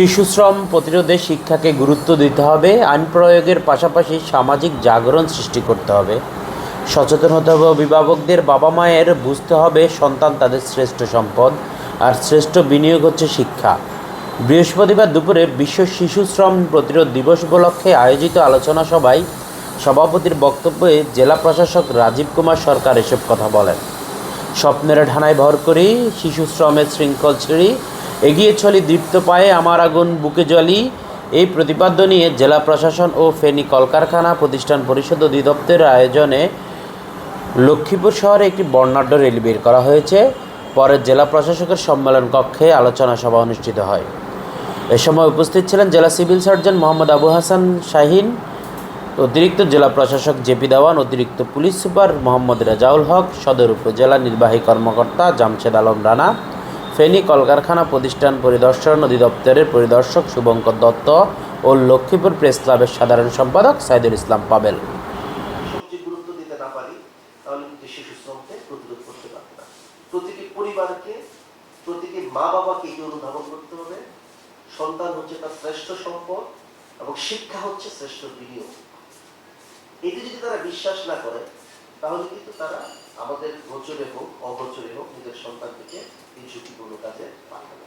শিশু শ্রম প্রতিরোধে শিক্ষাকে গুরুত্ব দিতে হবে, আইন প্রয়োগের পাশাপাশি সামাজিক জাগরণ সৃষ্টি করতে হবে। সচেতন হতে হবে অভিভাবকদের বাবা মায়ের, বুঝতে হবে সন্তান তাদের শ্রেষ্ঠ সম্পদ, আর শ্রেষ্ঠ বিনিয়োগ হচ্ছে শিক্ষা। বৃহস্পতিবার দুপুরে বিশ্ব শিশু শ্রম প্রতিরোধ দিবস উপলক্ষে আয়োজিত আলোচনা সভায় সভাপতির বক্তব্যে জেলা প্রশাসক রাজীব কুমার সরকার এসব কথা বলেন। স্বপ্নের ঢানায় ভর করি শিশু শ্রমের শৃঙ্খল ছিঁড়ি এগিয়ে চলি দীপ্ত পায়ে আমার আগুন বুকে জ্বলি। এই প্রতিপাদ্য নিয়ে জেলা প্রশাসন ও ফেনী কলকারখানা প্রতিষ্ঠান পরিষদ অধিদপ্তরের আয়োজনে লক্ষ্মীপুর শহরে একটি বর্ণাঢ্য র্যালি বের করা হয়েছে। পরে জেলা প্রশাসকের সম্মেলন কক্ষে আলোচনা সভা অনুষ্ঠিত হয়। এ সময় উপস্থিত ছিলেন জেলা সিভিল সার্জন মোহাম্মদ আবু হাসান শাহিন, অতিরিক্ত জেলা প্রশাসক জেপি দেওয়ান, অতিরিক্ত পুলিশ সুপার মোহাম্মদ রাজাউল হক, সদর উপজেলা নির্বাহী কর্মকর্তা জামশেদ আলম রানা ফেনী কলকারখানা প্রতিষ্ঠান পরিদর্শন অধিদপ্তরের পরিদর্শক শুভঙ্কর দত্ত ও লক্ষ্মীপুর প্রেস ক্লাবের সাধারণ সম্পাদক সাইদুল ইসলাম পাবেল। প্রতিটি মা বাবাকে অনুধাবন করতে হবে। সন্তান হচ্ছে তার শ্রেষ্ঠ সম্পদ এবং শিক্ষা হচ্ছে শ্রেষ্ঠ বিনিয়োগ। যদি তারা বিশ্বাস না করে তাহলে কিন্তু তারা আমাদের গোচরে হোক অগোচরে হোক নিজের সন্তানটিকে এই ঝুঁকিপূর্ণ কাজে পাঠাবে